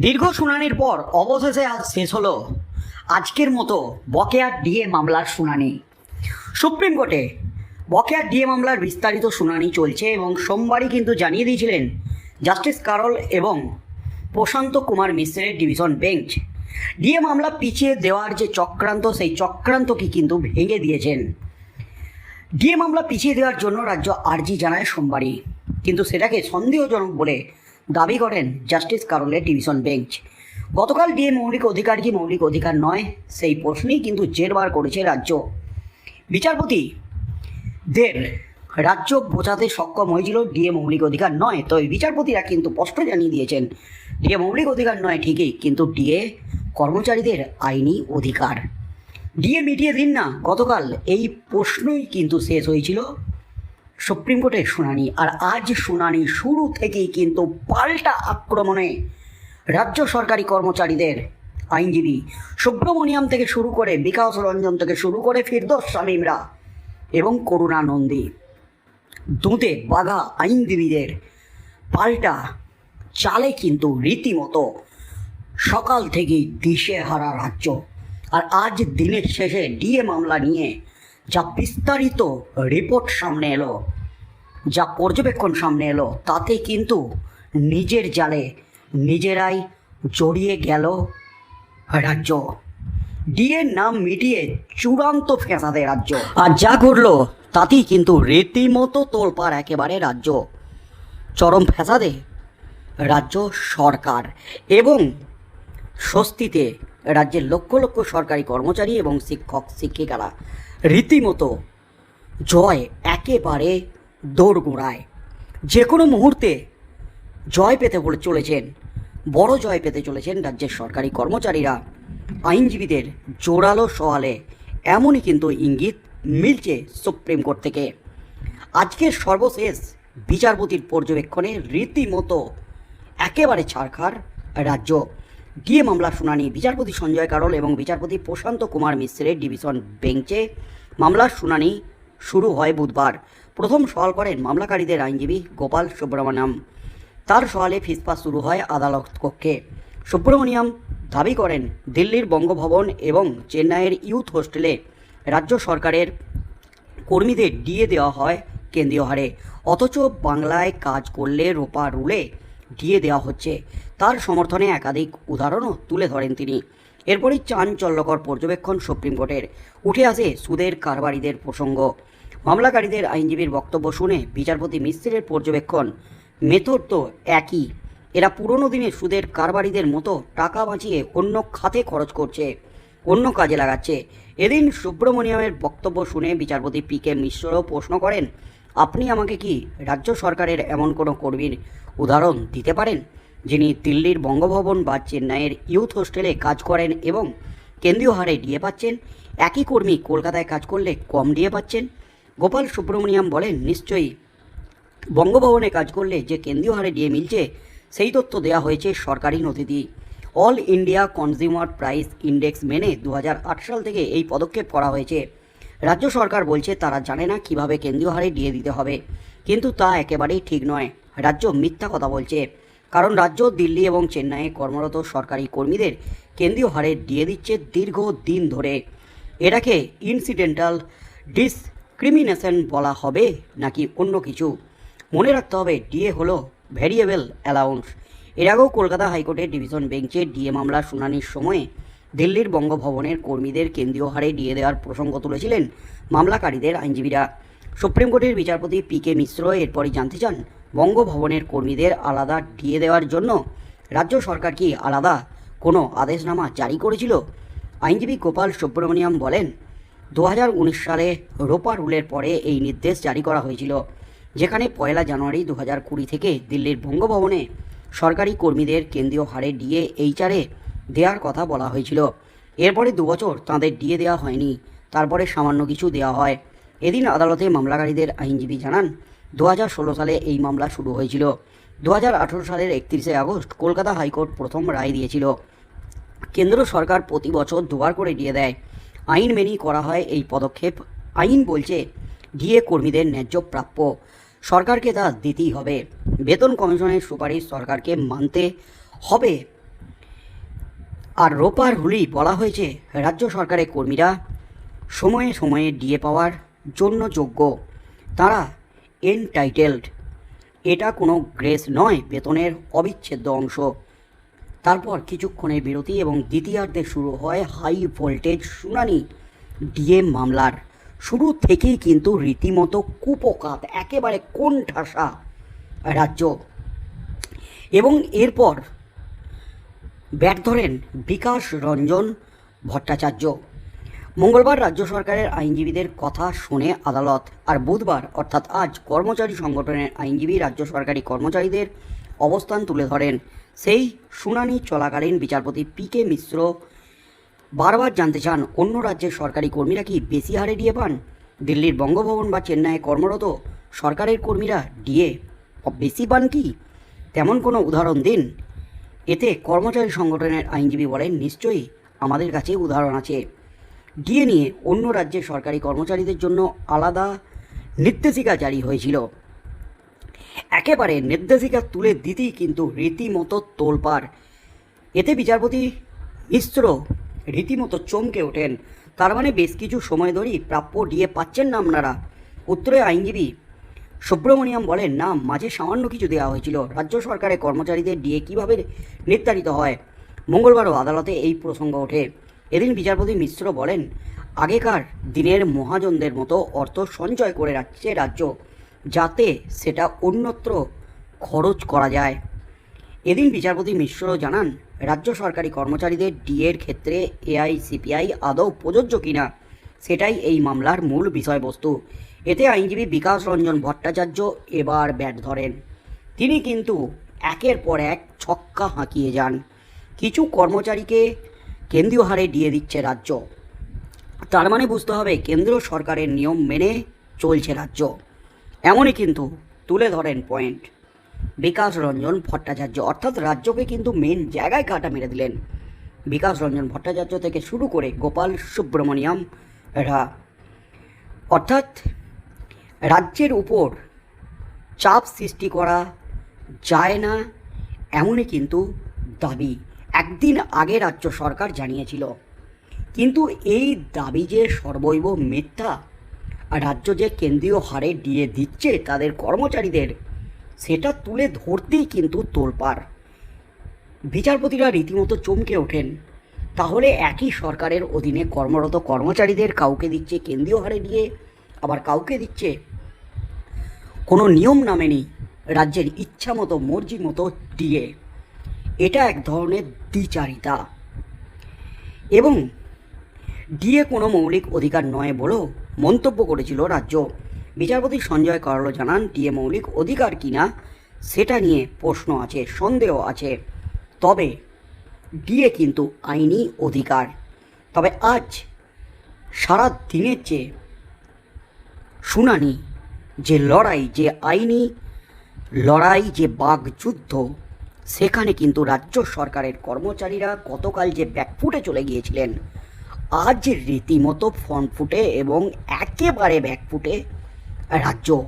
দীর্ঘ শুনানির পর অবশেষে আজ শেষ হলো। আজকের মতো বকেয়া ডিএ মামলার শুনানি। সুপ্রিম কোর্টে বকেয়া ডিএ মামলার বিস্তারিত শুনানি চলছে এবং সোমবারই কিন্তু জানিয়ে দিয়েছিলেন জাস্টিস কারল এবং প্রশান্ত কুমার মিশ্রের ডিভিশন বেঞ্চ। ডিএ মামলা পিছিয়ে দেওয়ার যে চক্রান্ত, সেই চক্রান্তকে কিন্তু ভেঙে দিয়েছেন। ডিএ মামলা পিছিয়ে দেওয়ার জন্য রাজ্য আর্জি জানায় সোমবারই। কিন্তু সেটাকে সন্দেহজনক বলে দাবি করেন জাস্টিস কারলের ডিভিশন বেঞ্চ। গতকাল ডিএ মৌলিক অধিকার কি মৌলিক অধিকার নয়, সেই প্রশ্নেই কিন্তু জেরবার করেছে রাজ্য। বিচারপতি দের রাজ্য বোঝাতে সক্ষম হয়েছিল ডিএ মৌলিক অধিকার নয়, তবে বিচারপতিরা কিন্তু স্পষ্ট জানিয়ে দিয়েছেন, ডিএ মৌলিক অধিকার নয় ঠিকই, কিন্তু ডিএ কর্মচারীদের আইনি অধিকার। ডিএ মিটিয়ে দিন না, গতকাল এই প্রশ্নই কিন্তু শেষ হয়েছিল। সুপ্রিম কোর্টের শুনানি, আর আজ শুনানি শুরু থেকেই কিন্তু পাল্টা আক্রমণে রাজ্য সরকারি কর্মচারীদের আইনজীবী সুব্রমণিয়াম থেকে শুরু করে বিকাশ রঞ্জন থেকে শুরু করে ফিরদোস শামীমরা এবং করুণা নন্দী দুঁতে বাঘা আইনজীবীদের পাল্টা চালে কিন্তু রীতিমতো সকাল থেকেই দিশে হারা রাজ্য। আর আজ দিনের শেষে ডিএ মামলা নিয়ে যা বিস্তারিত রিপোর্ট সামনে এলো। যা পর্যবেক্ষণ সামনে এলো, তাতে কিন্তু নিজের জালে নিজেরাই জড়িয়ে গেল রাজ্য। ডিএর নাম মিটিয়ে চূড়ান্ত ফেঁসাদে রাজ্য। আর যা ঘটলো, তাতেই কিন্তু রীতিমতো তোলপাড় একেবারে রাজ্য। চরম ফেসাদে রাজ্য সরকার এবং স্বস্তিতে রাজ্যের লক্ষ লক্ষ সরকারি কর্মচারী এবং শিক্ষক, শিক্ষিকারা রীতিমতো জয় একেবারে দৌড়গোড়ায় যে কোনো মুহূর্তে জয় পেতে বলে চলেছেন, বড় জয় পেতে চলেছেন রাজ্যের সরকারি কর্মচারীরা। আইনজীবীদের জোরালো সওয়ালে এমনই কিন্তু ইঙ্গিত মিলছে সুপ্রিম কোর্ট থেকে। আজকের সর্বশেষ বিচারপতির পর্যবেক্ষণে রীতিমতো একেবারে ছাড়খার রাজ্য। ডিএ মামলার শুনানি, বিচারপতি সঞ্জয় কারল এবং বিচারপতি প্রশান্ত কুমার মিশ্রের ডিভিশন বেঞ্চে মামলার শুনানি শুরু হয় বুধবার। প্রথম সওয়াল করেন মামলাকারীদের আইনজীবী গোপাল সুব্রমণিয়াম। তার সওয়ালে ফিসফাস শুরু হয় আদালত কক্ষে। সুব্রমণিয়াম দাবি করেন, দিল্লির বঙ্গভবন এবং চেন্নাইয়ের ইউথ হোস্টেলে রাজ্য সরকারের কর্মীদের ডিএ দেওয়া হয় কেন্দ্রীয় হারে। অথচ বাংলায় কাজ করলে রোপা রুলে ডিএ দেওয়া হচ্ছে। তার সমর্থনে একাধিক উদাহরণও তুলে ধরেন তিনি। এরপরই চাঞ্চল্যকর পর্যবেক্ষণ সুপ্রিম কোর্টের। উঠে আসে সুদের কারবারিদের প্রসঙ্গ। মামলাকারীদের আইনজীবীর বক্তব্য শুনে বিচারপতি মিস্ত্রের পর্যবেক্ষণ। মেথড তো একই। এরা পুরনো দিনে সুদের কারবারিদের মতো টাকা বাঁচিয়ে অন্য খাতে খরচ করছে, অন্য কাজে লাগাচ্ছে। এদিন সুব্রমণিয়ামের বক্তব্য শুনে বিচারপতি পি কে মিশ্রও প্রশ্ন করেন, আপনি আমাকে কি রাজ্য সরকারের এমন কোনো কর্মীর উদাহরণ দিতে পারেন, যিনি দিল্লির বঙ্গভবন বা চেন্নাইয়ের ইউথ হোস্টেলে কাজ করেন এবং কেন্দ্রীয় হারে ডিএ পাচ্ছেন? একই কর্মী কলকাতায় কাজ করলে কম ডিএ পাচ্ছেন? গোপাল সুব্রমণিয়াম বলেন, নিশ্চয়ই বঙ্গভবনে কাজ করলে যে কেন্দ্রীয় হারে ডিএ মিলছে, সেই তথ্য দেওয়া হয়েছে সরকারি নথিতে। All India consumer price index মেনে দু হাজার আট সাল থেকে এই পদক্ষেপ করা হয়েছে। রাজ্য সরকার বলছে, তারা জানে না কীভাবে কেন্দ্রীয় হারে ডিএ দিতে হবে, কিন্তু তা একেবারেই ঠিক নয়। রাজ্য মিথ্যা কথা বলছে। কারণ রাজ্য, দিল্লি এবং চেন্নাইয়ে কর্মরত সরকারি কর্মীদের কেন্দ্রীয় হারে ডিএ দিচ্ছে দীর্ঘ দিন ধরে। এটাকে ইনসিডেন্টাল ডিসক্রিমিনেশন বলা হবে নাকি অন্য কিছু? মনে রাখতে হবে ডিএ হলো ভ্যারিয়েবল অ্যালাউন্স এর আগেও কলকাতা হাইকোর্টের ডিভিশন বেঞ্চে ডিএ মামলার শুনানির সময়ে দিল্লির বঙ্গভবনের কর্মীদের কেন্দ্রীয় হারে ডিএ দেওয়ার প্রসঙ্গ তুলেছিলেন মামলাকারীদের আইনজীবীরা। সুপ্রিম কোর্টের বিচারপতি পি কে মিশ্র এরপরই জানতে চান, বঙ্গভবনের কর্মীদের আলাদা ডিএ দেওয়ার জন্য রাজ্য সরকার কি আলাদা কোনো আদেশনামা জারি করেছিল? আইনজীবী গোপাল সুব্রমণিয়াম বলেন দু হাজার উনিশ সালে রোপা রুলের পরে এই নির্দেশ জারি করা হয়েছিল, যেখানে পয়লা জানুয়ারি দু হাজার কুড়ি থেকে দিল্লির বঙ্গভবনে সরকারি কর্মীদের কেন্দ্রীয় হারে ডিএ এইচআরে দেওয়ার কথা বলা হয়েছিল। এরপরে দুবছর তাঁদের ডিএ দেওয়া হয়নি, তারপরে সামান্য কিছু দেওয়া হয়। এদিন আদালতে মামলাকারীদের আইনজীবী জানান, দু হাজার ষোলো সালে এই মামলা শুরু হয়েছিল। দু হাজার আঠেরো সালের একত্রিশে আগস্ট কলকাতা হাইকোর্ট প্রথম রায় দিয়েছিল। কেন্দ্র সরকার প্রতি বছর দুবার করে দিয়ে দেয়। আইন মেনেই করা হয় এই পদক্ষেপ। আইন বলছে ডিএ কর্মীদের ন্যায্য প্রাপ্য সরকারকে তা দিতেই হবে। বেতন কমিশনের সুপারিশ সরকারকে মানতে হবে। আর রোপার হুলি বলা হয়েছে, রাজ্য সরকারের কর্মীরা সময়ে সময়ে ডিএ পাওয়ার জন্য যোগ্য। তারা এনটাইটেলড। এটা কোনো গ্রেস নয়, বেতনের অবিচ্ছেদ্য অংশ। তারপর কিছুক্ষণের বিরতি এবং দ্বিতীয়ার্ধে শুরু হয় হাই ভোল্টেজ শুনানি ডিএম মামলার। শুরু থেকেই কিন্তু রীতিমতো কুপকাত, একেবারে কোন ঠাসা রাজ্য। এবং এরপর ব্যাট ধরেন বিকাশ রঞ্জন ভট্টাচার্য। মঙ্গলবার রাজ্য সরকারের আইনজীবীদের কথা শুনে আদালত আর বুধবার, অর্থাৎ আজ কর্মচারী সংগঠনের আইনজীবী, রাজ্য সরকারি কর্মচারীদের অবস্থান তুলে ধরেন সেই শুনানি চলাকালীন বিচারপতি পি কে মিশ্র বারবার জানতে চান, অন্য রাজ্যের সরকারি কর্মীরা কি বেশি হারে ডিএ পান? দিল্লির বঙ্গভবন বা চেন্নাইয়ে কর্মরত সরকারের কর্মীরা ডিএ বেশি পান কি? তেমন কোনো উদাহরণ দিন? এতে কর্মচারী সংগঠনের আইনজীবী বলেন, নিশ্চয়ই আমাদের কাছে উদাহরণ আছে। ডিএ নিয়ে অন্য রাজ্যের সরকারি কর্মচারীদের জন্য আলাদা নির্দেশিকা জারি হয়েছিল। একেবারে নির্দেশিকা তুলে দিতেই কিন্তু রীতিমতো তোলপাড়। এতে বিচারপতি মিশ্র রীতিমতো চমকে ওঠেন। তার মানে বেশ কিছু সময় ধরেই প্রাপ্য ডিএ পাচ্ছেন না আপনারা। উত্তরে আইনজীবী সুব্রমণিয়াম বলেন, না, মাঝে সামান্য কিছু দেওয়া হয়েছিল। রাজ্য সরকারের কর্মচারীদের ডিএ কীভাবে নির্ধারিত হয়? মঙ্গলবারও আদালতে এই প্রসঙ্গ ওঠে। এদিন বিচারপতি মিশ্র বলেন, আগেকার দিনের মহাজনদের মতো অর্থ সঞ্চয় করে রাখছে রাজ্য। যাতে সেটা অন্যত্র খরচ করা যায়। এদিন বিচারপতি মিশ্র জানান, রাজ্য সরকারি কর্মচারীদের ডিএর ক্ষেত্রে এআইসিপিআই আদৌ প্রযোজ্য কিনা, সেটাই এই মামলার মূল বিষয়বস্তু। এতে আইনজীবী বিকাশ রঞ্জন ভট্টাচার্য এবার ব্যাট ধরেন। তিনি কিন্তু একের পর এক ছক্কা হাঁকিয়ে যান। কিছু কর্মচারীকে কেন্দ্রীয় হারে দিয়ে দিচ্ছে রাজ্য। তার মানে বুঝতে হবে, কেন্দ্র সরকারের নিয়ম মেনে চলছে রাজ্য। এমনই কিন্তু তুলে ধরেন পয়েন্ট বিকাশ রঞ্জন ভট্টাচার্য, অর্থাৎ রাজ্যকে কিন্তু মেন জায়গায় কাটা মেরে দিলেন। বিকাশ রঞ্জন ভট্টাচার্য থেকে শুরু করে গোপাল সুব্রমণিয়াম রা। অর্থাৎ রাজ্যের উপর চাপ সৃষ্টি করা যায় না, এমনই কিন্তু দাবি একদিন আগে রাজ্য সরকার জানিয়েছিল। কিন্তু এই দাবি যে সর্বৈব মিথ্যা রাজ্য যে কেন্দ্রীয় হারে দিয়ে দিচ্ছে তাদের কর্মচারীদের, সেটা তুলে ধরতেই কিন্তু তোলপাড়। বিচারপতিরা রীতিমতো চমকে ওঠেন। তাহলে একই সরকারের অধীনে কর্মরত কর্মচারীদের কাউকে দিচ্ছে কেন্দ্রীয় হারে দিয়ে, আবার কাউকে দিচ্ছে? কোনো নিয়ম না মেনেই রাজ্যের ইচ্ছা মতো মর্জি মতো দিয়ে। এটা এক ধরনের দ্বিচারিতা। এবং ডিএ কোনো মৌলিক অধিকার নয় বলেও মন্তব্য করেছিল রাজ্য। বিচারপতি সঞ্জয় কারল জানান ডিএ মৌলিক অধিকার কিনা সেটা নিয়ে প্রশ্ন আছে, সন্দেহ আছে। তবে ডিএ কিন্তু আইনি অধিকার। তবে আজ সারা দিনের চেয়ে শুনানি, যে লড়াই, যে আইনি লড়াই, যে বাগযুদ্ধ সেখানে কিন্তু রাজ্য সরকারের কর্মচারীরা গতকাল যে ব্যাকফুটে চলে গিয়েছিলেন আজ রীতিমতো ফ্রন্ট ফুটে এবং একেবারে ব্যাকফুটে রাজ্য।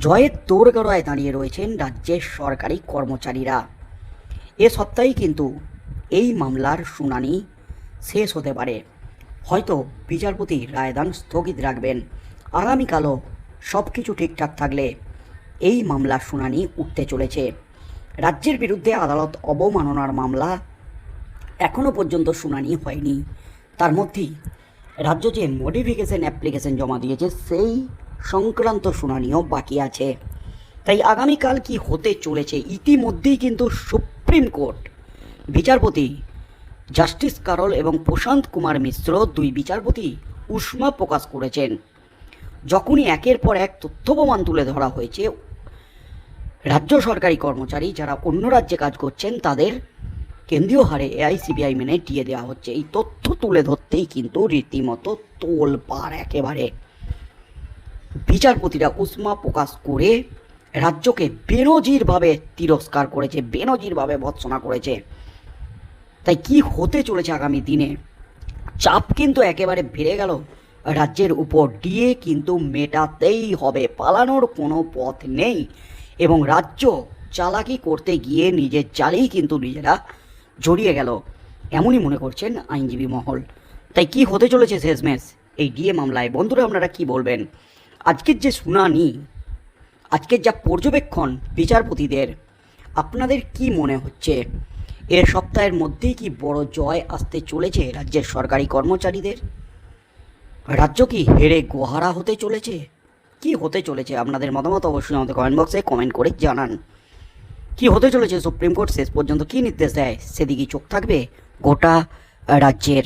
জয়ের তোড়গড়ায় দাঁড়িয়ে রয়েছেন রাজ্যের সরকারি কর্মচারীরা। এ সপ্তাহেই কিন্তু এই মামলার শুনানি শেষ হতে পারে। হয়তো বিচারপতি রায়দান স্থগিত রাখবেন। আগামীকালও সব কিছু ঠিকঠাক থাকলে এই মামলার শুনানি উঠতে চলেছে। রাজ্যের বিরুদ্ধে আদালত অবমাননার মামলা এখনও পর্যন্ত শুনানি হয়নি। তার মধ্যেই রাজ্য যে মডিফিকেশন অ্যাপ্লিকেশন জমা দিয়েছে, সেই সংক্রান্ত শুনানিও বাকি আছে। তাই আগামীকাল কি হতে চলেছে, ইতিমধ্যেই কিন্তু সুপ্রিম কোর্ট, বিচারপতি জাস্টিস কারল এবং প্রশান্ত কুমার মিশ্র দুই বিচারপতি উষ্মা প্রকাশ করেছেন। যখনই একের পর এক তথ্য প্রমাণ তুলে ধরা হয়েছে, রাজ্য সরকারি কর্মচারী যারা অন্য রাজ্যে কাজ করছেন, তাদের কেন্দ্রীয় হারে এআইসিবিআই মেনে দিয়ে দেওয়া হচ্ছে। এই তথ্য তুলে ধরতেই কিন্তু রীতিমতো তোল পার একেবারে। বিচারপতিরা উষ্মা প্রকাশ করে রাজ্যকে বেনজিরভাবে তিরস্কার করেছে, বেনজিরভাবে ভৎসনা করেছে। তাই কি হতে চলেছে আগামী দিনে? চাপ কিন্তু একেবারে বেড়ে গেল রাজ্যের উপর। ডিএ কিন্তু মেটাতেই হবে, পালানোর কোনো পথ নেই। এবং রাজ্য চালাকি করতে গিয়ে নিজের চালেই কিন্তু নিজেরা জড়িয়ে গেল। এমনই মনে করছেন আইনজীবী মহল। তাই কি হতে চলেছে শেষমেশ? এই ডিএ মামলায় বন্ধুরা, আপনারা কি বলবেন? আজকের যে শুনানি, আজকের যা পর্যবেক্ষণ বিচারপতিদের, আপনাদের কি মনে হচ্ছে? এর সপ্তাহের মধ্যেই কি বড় জয় আসতে চলেছে রাজ্যের সরকারি কর্মচারীদের? রাজ্য কি হেরে গোহারা হতে চলেছে? কি হতে চলেছে? আপনাদের মতামত অবশ্যই আমাদের কমেন্ট বক্সে কমেন্ট করে জানান। কি হতে চলেছে? সুপ্রিম কোর্ট শেষ পর্যন্ত কি নির্দেশ দেয়? সেদিকে চোখ থাকবে গোটা রাজ্যের